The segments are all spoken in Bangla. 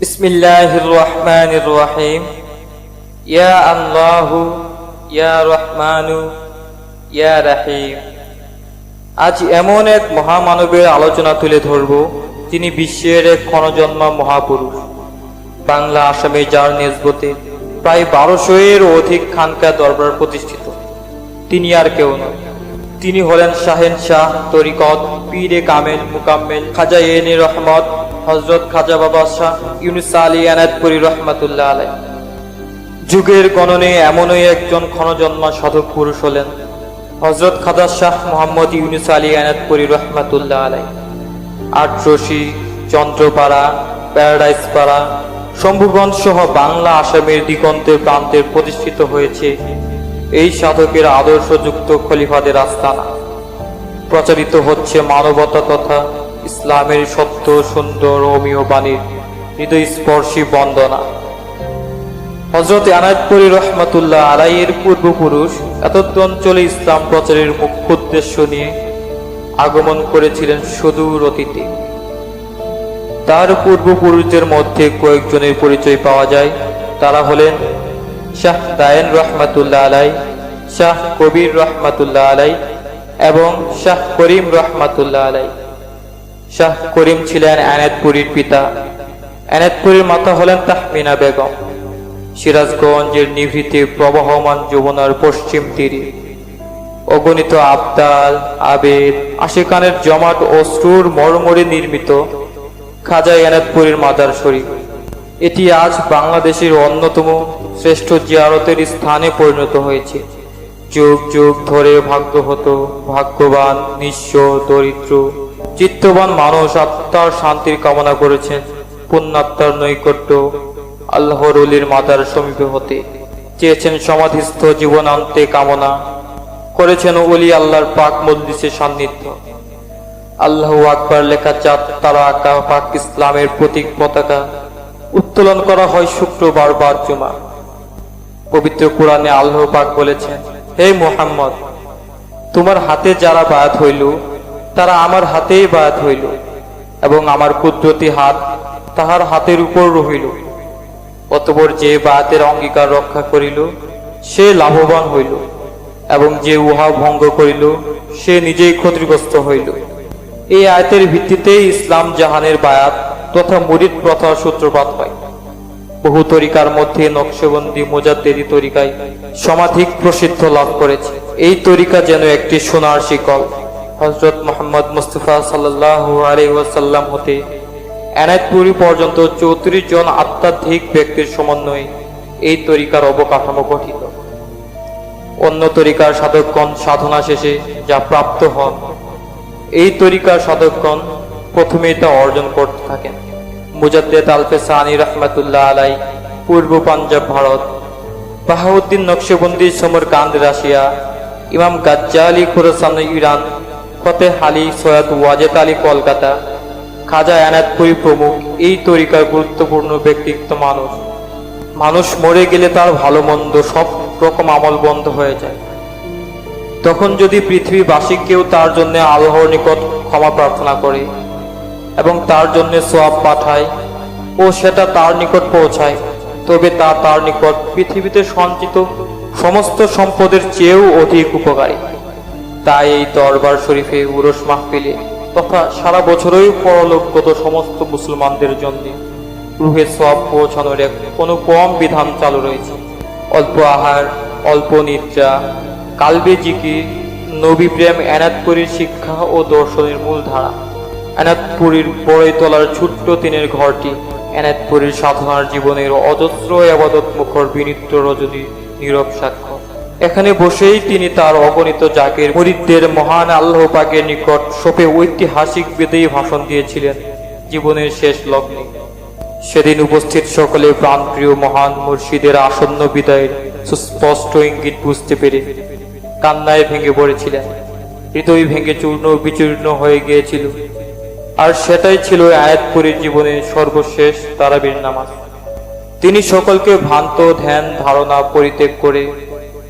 بسم الله الرحمن الرحيم يا الله يا رحمن يا رحيم আজ এমন এক মহামানবের আলোচনা তুলে ধরব তিনি বিশ্বের এক ক্ষণজন্মা মহাপুরুষ বাংলা আসামে যার নেজবতে প্রায় বারোশো এর অধিক খানকা দরবার প্রতিষ্ঠিত তিনি আর কেউ নয় তিনি হলেন শাহেন শাহ তরিকত পীরে কামেল মুকাম্মেল খাজা এনে রহমত হজরত খাজা বাবা শাহ ইউনুস আলী আনাদপুরি রহমাতুল্লাহ আলাই যুগের গণনে এমনই একজন ক্ষণজন্মা সাধক পুরুষ হলেন হজরত খাজা শাহ মোহাম্মদ ইউনুস আলী আনাদপুরি রহমাতুল্লাহ আলাই আটরশি, চন্দ্রপাড়া প্যারাডাইস পাড়া শম্ভুগঞ্জ সহ বাংলা আসামের দিগন্তের প্রান্তে প্রতিষ্ঠিত হয়েছে এই সাধকের আদর্শযুক্ত খলিফাদের আস্তানা। প্রচারিত হচ্ছে মানবতা তথা ইসলামের সত্য, সুন্দর অমীয় বাণীর হৃদয়স্পর্শী বন্দনা। হজরত আনায়তপুরি রহমতুল্লাহ আলাইয়ের পূর্বপুরুষ এতদ অঞ্চলে ইসলাম প্রচারের মুখ্য উদ্দেশ্য নিয়ে আগমন করেছিলেন সুদূর অতীতে। তার পূর্বপুরুষদের মধ্যে কয়েকজনের পরিচয় পাওয়া যায়। তারা হলেন শাহ দায়েন রহমাতুল্লাহ আলাই, শাহ কবির রহমাতুল্লাহ আলাই এবং শাহ করিম রহমাতুল্লাহ আলাই। শাহ করিম ছিলেন আনাতপুরীর পিতা। আনাতপুরীর মাতা হলেন তাহমিনা বেগম। সিরাজগঞ্জের নিভৃতে প্রবহমান যমুনার পশ্চিম তীরে। অগণিত আবদাল, আবেদ, আশিকানের জমাট অশ্রুর মরমরে নির্মিত খাজা এনাদপুরের মাদার শরীফ। এটি আজ বাংলাদেশের অন্যতম শ্রেষ্ঠ জিয়ারতের স্থানে পরিণত হয়েছে। যুগ যুগ ধরে ভাগ্য হতো ভাগ্যবান, নিঃস্ব, দরিদ্র চিত্তবান মানুষ আত্মার শান্তির কামনা করেছেন, পুণ্যাত্মার নৈকট্য আল্লাহর অলির মাতার সমীপে হতে। চেয়েছেন সমাধিস্থ জীবনান্তে কামনা, করেছেন অলি আল্লাহর পাক মজলিসের সান্নিধ্য। আল্লাহ আকবার লেখা চাঁদ, তারা আঁকা পাক ইসলামের প্রতীক পতাকা। উত্তোলন করা হয় শুক্রবার বার জুমা। পবিত্র কোরআনে আল্লাহ পাক বলেছেন, হে মোহাম্মদ, তোমার হাতে যারা বায়াত হইল তারা আমার হাতেই বায়াত হইল এবং আমার কুদরতি হাত তাহার হাতের উপর রহিল। অতপর যে বায়াতের অঙ্গীকার রক্ষা করিল, সে লাভবান হইল এবং যে উহা ভঙ্গ করিল, সে নিজেই ক্ষতিগ্রস্ত হইল। এই আয়তের ভিত্তিতেই ইসলাম জাহানের বায়াত তথা মুরিদ প্রথার সূত্রপাত হয়। বহু তরিকার মধ্যে নকশবন্দি মোজাদ্দেদি তরিকায় সমাধিক প্রসিদ্ধ লাভ করেছে। এই তরিকা যেন একটি সোনার শিকল। হজরত মোহাম্মদ মুস্তফা সাল্লাহ আলহাসাল্লাম হতে এনায়তপুরি পর্যন্ত চৌত্রিশ জন আত্মাধিক ব্যক্তির সমন্বয়ে এই তরিকার অবকাঠামো গঠিত। অন্য তরিকার সাধকগণ সাধনা শেষে যা প্রাপ্ত হন, এই তরিকার সাধকগণ প্রথমেই তা অর্জন করতে থাকেন। মুজাদ্দেদ আলফে সানি রহমাতুল্লাহ আলাই পূর্ব পাঞ্জাব ভারত, বাহাউদ্দিন নকশবন্দি সমর কান্দ রাশিয়া, ইমাম গাজ্জালি খোরসান ইরান ফতে আলী সৈয়দ ওয়াজেদ আলী কলকাতা, খাজা এনায়তপুরি প্রমুখ। এই তরিকার গুরুত্বপূর্ণ ব্যক্তিত্ব মানুষ। মানুষ মরে গেলে তার ভালো মন্দ সব রকম আমল বন্ধ হয়ে যায়। তখন যদি পৃথিবীবাসী কেউ তার জন্য আল্লাহর নিকট ক্ষমা প্রার্থনা করে এবং তার জন্য সোয়াব পাঠায় ও সেটা তার নিকট পৌঁছায়, তবে তা তার নিকট পৃথিবীতে সঞ্চিত সমস্ত সম্পদের চেয়েও অধিক উপকারী। তাই এই দরবার শরীফে উরস মাহফিলে তথা সারা বছরই পরলোকগত সমস্ত মুসলমানদের জন্য রুহে সব পৌঁছানোর এক অনুপম বিধান চালু রয়েছে। অল্প আহার, অল্প নিদ্রা, কালবে জিকি নবী প্রেম এনাতপুরীর শিক্ষা ও দর্শনের মূল ধারা। এনাতপুরীর বড়ই তলার ছোট্ট তিনের ঘরটি এনাতপুরীর সাধনার জীবনের অজস্র আবাদত মুখর বিনিত্র রজনী নীরব সাক্ষ্য। এখানে বসেই তিনি তার অগণিত জাকের মরিদদের মহান আল্লাহ পাকের নিকট সোপে ঐতিহাসিক বেদেই ভাষণ দিয়েছিলেন জীবনের শেষ লগ্নে। সেদিন উপস্থিত সকলে প্রাণপ্রিয় মহান মুর্শিদের আসন্ন বিদায়ের সুস্পষ্ট ইঙ্গিত বুঝতে পেরে কান্নায় ভেঙে পড়েছিলেন। হৃদয় ভেঙে চূর্ণ বিচূর্ণ হয়ে গিয়েছিল। আর সেটাই ছিল আয়াতপুরীর জীবনের সর্বশেষ তারাবীর নামাজ। তিনি সকলকে ভ্রান্ত ধ্যান ধারণা পরিত্যাগ করে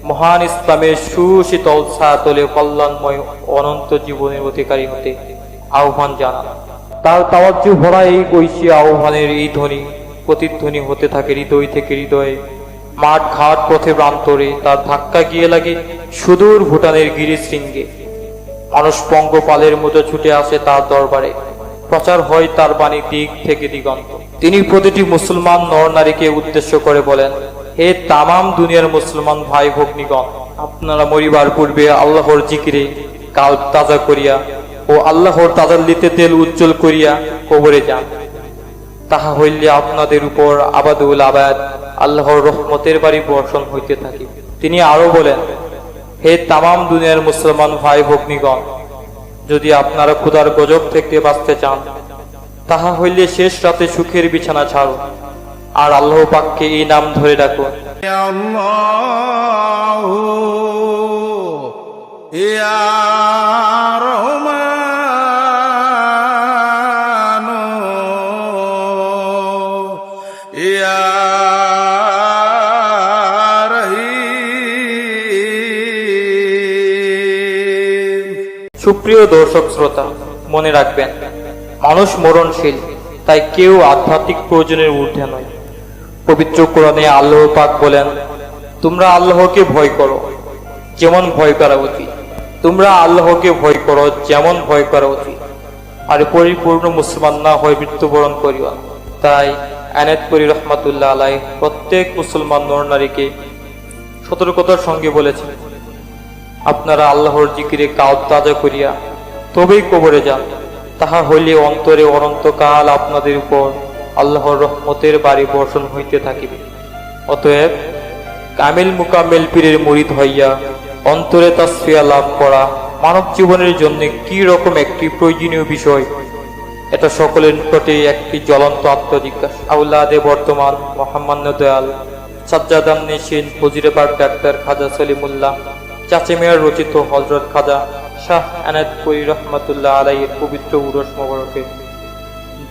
মহান ইসলামের সুশীতল ছায়াতলে কল্যাণময় অনন্ত জীবনের অধিকারী হতে আহ্বান জানান। তার তাওয়াজ্জু ভরা এই কৈশী আহ্বানের এই ধ্বনি। প্রতিধ্বনি হতে থাকে হৃদয় থেকে হৃদয়ে। মাঠ ঘাট পথে প্রান্তরে তার ধাক্কা গিয়ে লাগে সুদূর ভুটানের গিরিশৃঙ্গে। মানুষ পঙ্গপালের মতো ছুটে আসে তার দরবারে। প্রচার হয় তার বাণী দিক থেকে দিগন্ত। তিনি প্রতিটি মুসলমান নর নারীকে উদ্দেশ্য করে বলেন হে তামাম দুনিয়ার মুসলমান ভাই ভগ্নিগণ, আপনারা মরিবার পূর্বে আল্লাহর জিকিরে কাল তাজা করিয়া ও আল্লাহর তাজাল্লিতে তেল উজ্জ্বল করিয়া কবরে যান। তাহা হইলে আপনাদের উপর আবাদুল আবাদ, আল্লাহর রহমতের বাড়ি বর্ষণ হইতে থাকে। তিনি আরও বলেন, হে তামাম দুনিয়ার মুসলমান ভাই ভগ্নিগণ, যদি আপনারা ক্ষুধার গজব থেকে বাঁচতে চান, তাহা হইলে শেষ রাতে সুখের বিছানা ছাড়ো আর আল্লাহ পাককে এই নাম ধরে ডাকুন সুপ্রিয় দর্শক শ্রোতা মনে রাখবেন মানুষ মরণশীল তাই কেউ আধ্যাত্মিক প্রয়োজনের ঊর্ধ্বে নয়। পবিত্র কোরআনে আল্লাহ পাক বলেন, তোমরা আল্লাহকে ভয় করো, যেমন ভয় করা উচিত। তোমরা আল্লাহকে ভয় করো, যেমন ভয় করা উচিত। আর পরিপূর্ণ মুসলমান না হয়ে মৃত্যুবরণ করিও। তাই আনায়তপুরি রহমাতুল্লাহ আলাই প্রত্যেক মুসলমান নর নারীকে সতর্কতার সঙ্গে বলেছেন আপনারা আল্লাহর জিকিরে কাউ তাজা করিয়া তবেই কবরে যান। তাহা হইলে অন্তরে অনন্তকাল আপনাদের উপর আল্লাহর রহমতের বাড়ি বর্ষণ হইতে থাকিবে। অতএব কামিল মুকামেল পীরের মুরিদ হইয়া অন্তরে তাসফিয়া লাভ করা মানব জীবনের জন্য কি রকম একটি প্রয়োজনীয় বিষয়, এটা সকলের নিকটে একটি জ্বলন্ত আত্মজিজ্ঞাসা। আউলাদে বর্তমান মোহাম্মদ দয়াল সাজ্জাদান নেশিন ফজিরেবাগ ডাক্তার খাজা সলিমুল্লাহ, চাচে মেয়ার রচিত হজরত খাজা শাহ আনায়তপুরি রহমতুল্লাহ আলাইয়ের পবিত্র উরস মোবারকে।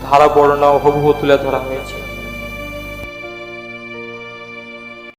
ধারা বর্ণনা হুবহু তুলে ধরা হয়েছে।